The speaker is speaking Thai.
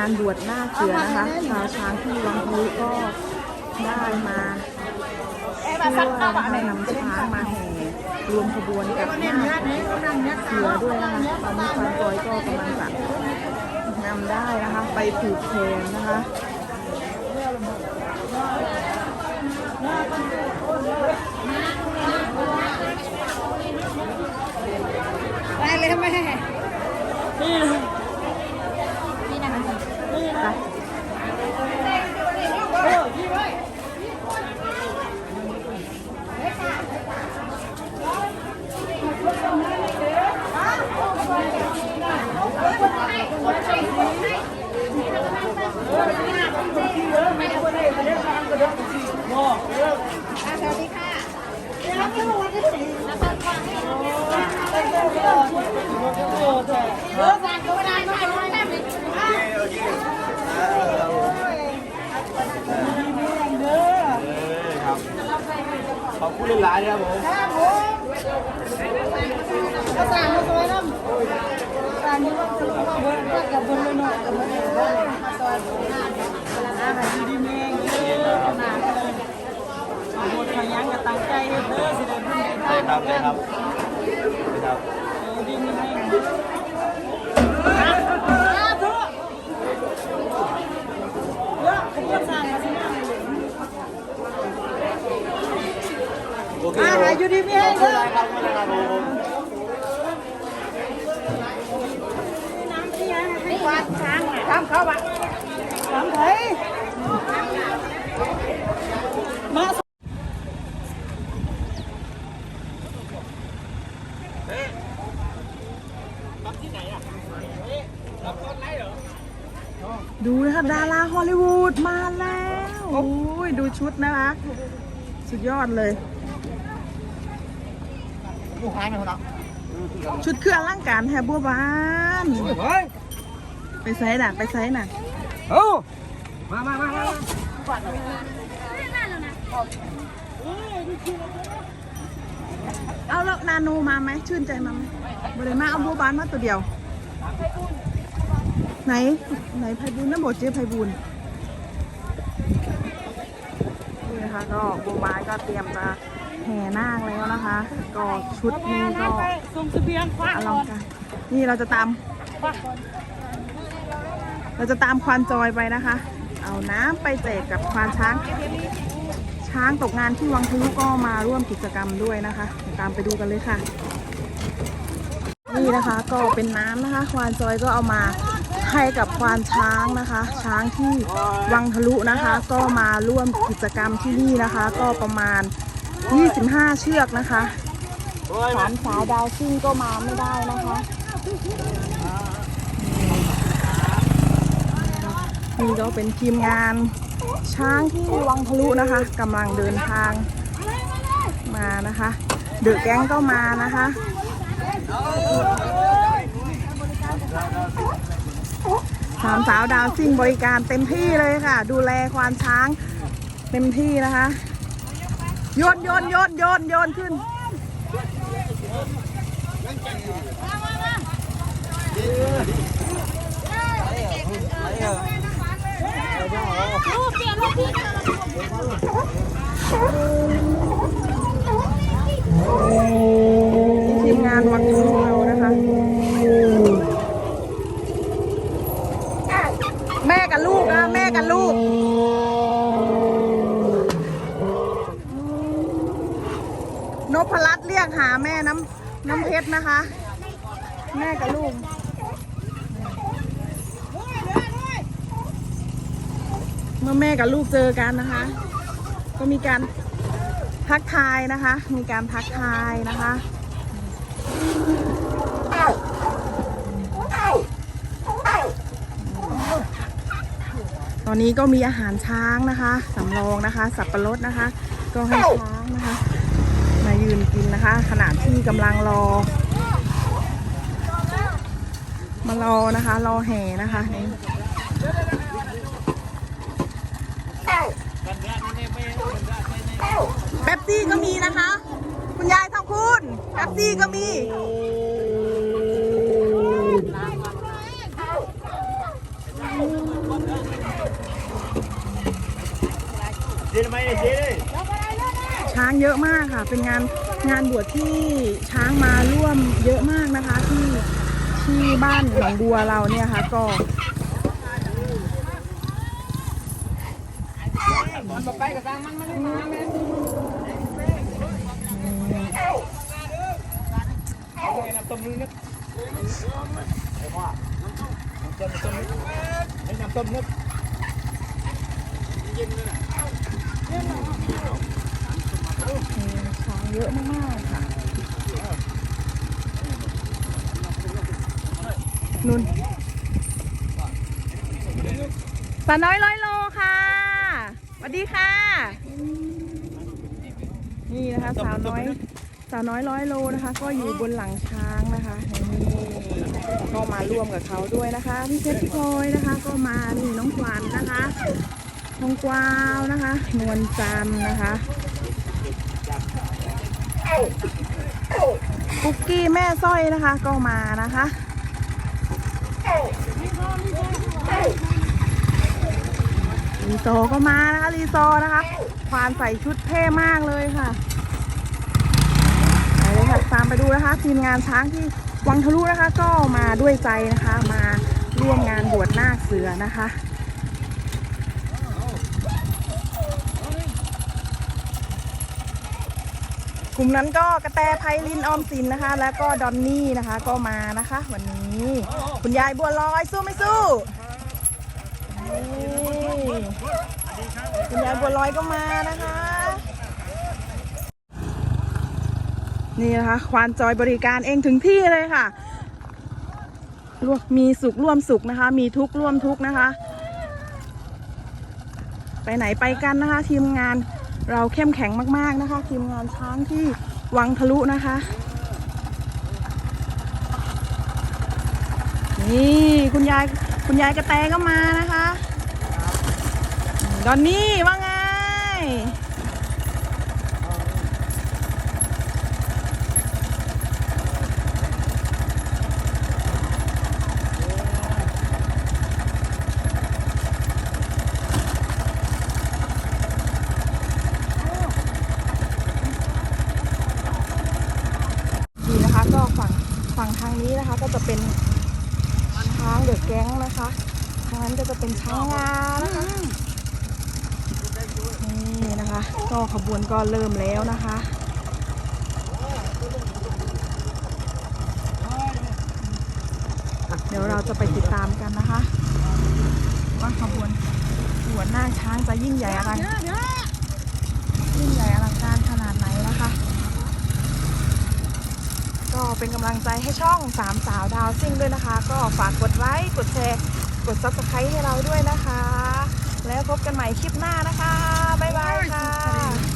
านบวชหน้าเสือนะคะชาวช้างที่วังพลุก็ได้มาช่วยนะคะนำช้างมาแห่รวมขบวนกับหน้าเสือด้วยนะคะตอนนี้ควานจอยก็กำลังจะนำได้นะคะ ไปผูกแขนนะคะ ขอบคุณหลายๆนะครับผมก็สั่งมาซอยน้ำสั่งนี้ว่าคือว่าเบิร์ดก็กับบนเลยหน่อยกับมันเลยมาซอยอาหารดีๆแม่งเยอะขนาดเลยหมดขยันกับตั้งใจเฮ็ดเด้อสิได้บุญได้ได้ครับได้ครับ ได้ครับ ดีๆแม่งเยอะผมก็สั่งมาสินะ โอเค อาหารอยู่ดีแม่งเด้อ ครับไม่เป็นไรครับผม น้ำที่ยังให้วัดช้างทำเขาวัด ดูนะคะดาราฮอลลีวูดมาแล้วโอ้ยดูชุดนะคะสุดยอดเลย ลูกค้าไหมคนละชุดเครื่องร่างการแทบบัวบานเฮ้ยไปไซส์น่ะ ไปไซส์น่ะเอ้ามามามามาเอาแล้วนาโนมาไหมชื่นใจมาไหม บริมาเอาบัวบานมาตัวเดียว ไหน ไหนไพบูลน้ำบดเจ๊ไพบูลนี่นะคะก็บัวบานก็เตรียมจะแห่นาคแล้วนะคะ ก็ชุดนี้ก็ส่งเสบียงคว้าอลังการนี่เราจะตาม เราจะตามควานจอยไปนะคะ เอาน้ำไปแจกกับควานช้าง ช้างตกงานที่วังพลุก็มาร่วมกิจกรรมด้วยนะคะ ตามไปดูกันเลยค่ะ นี่นะคะก็เป็นน้ำนะคะควานจอยก็เอามาให้กับควานช้างนะคะ ช้างที่วังทะลุนะคะ ก็มาร่วมกิจกรรมที่นี่นะคะ ก็ประมาณ 25 เชือกนะคะสามสาวดาวซิ่งก็มาไม่ได้นะคะนี่ก็เป็นทีมงานช้างที่วังทะลุนะคะกำลังเดินทางมานะคะ เดอะแก๊งก็มานะคะ สามสาวดาวซิ่งบริการเต็มที่เลยค่ะ ดูแลควานช้าง เต็มที่นะคะโยนโยนโยนโยนโยนขึ้นทีมงานวังทะลุเรานะคะ แม่กับลูกนะแม่กับลูก นพรัตน์เรียกหาแม่น้ำน้ำเพชรนะคะ แม่กับลูกเมื่อแม่กับลูกเจอกันนะคะ ก็มีการทักทายนะคะ มีการทักทายนะคะตอนนี้ก็มีอาหารช้างนะคะสำรองนะคะ สับปะรดนะคะ ก็ให้ช้างนะคะ ขณะที่กำลังรอ มารอนะคะ รอแห่นะคะแป๊บซี่ก็มีนะคะ คุณยายทองคุณแป๊บซี่ก็มีช้างเยอะมากค่ะ เป็นงาน งานบวชที่ช้างมาร่วมเยอะมากนะคะที่ที่บ้านหนองบัวเราเนี่ยค่ะก็ให้น้ำต้มนึกช้างเย เยอะมากๆค่ะนุ่นสาวน้อยร้อยโลค่ะสวัสดีค่ะ นี่นะคะสาวน้อยสาวน้อยร้อยโลนะคะ ก็อยู่บนหลังช้างนะคะนี่ก็มาร่วมกับเขาด้วยนะคะพี่เพชรพี่พลอยนะคะ ก็มานี่น้องขวัญนะคะทองกวาวนะคะ นวลจันนะคะ คุกกี้แม่สร้อยนะคะก็มานะคะรีโซก็มานะคะรีโซนะคะควานใส่ชุดเท่มากเลยค่ะไปเลยค่ะตามไปดูนะคะ ทีมงานช้างที่วังทะลุนะคะ ก็มาด้วยใจนะคะ มาร่วมงานบวชนาคเสือนะคะ กลุ่มนั้นก็กระแตไพลินออมสินนะคะ แล้วก็ดอนนี่นะคะก็มานะคะ วันนี้ คุณยายบัวลอยสู้ไม่สู้นี่คุณยายบัวลอยก็มานะคะ นี่นะคะ ควานจอยบริการเองถึงที่เลยค่ะรวมมีสุขร่วมสุขนะคะ มีทุกข์ร่วมทุกข์นะคะ ไปไหนไปกันนะคะ ทีมงาน เราเข้มแข็งมาก ๆนะคะ ทีมงานช้างที่วังทะลุนะคะ นี่คุณยายคุณยายกระแตก็มานะคะ ดอนนี่ว่าไง นี่นะคะก็ฝั่งฝั่งทางนี้นะคะ ก็จะ เป็นช้างเดือดแก๊งนะคะทางนั้นก็จะเป็นช้างงานะคะนี่นะคะ ก็ขบวนก็เริ่มแล้วนะคะเดี๋ยวเราจะไปติดตามกันนะคะ ว่าขบวนขบวนหน้าช้างจะยิ่งใหญ่อะไรยิ่งใหญ่อลังการขนาดไหนนะคะ ก็ เป็นกำลังใจให้ช่องสามสาวดาวซิ่งด้วยนะคะ ก็ฝากกดไลค์กดแชร์กด subscribe ให้เราด้วยนะคะ แล้วพบกันใหม่คลิปหน้านะคะ บ๊ายบายค่ะ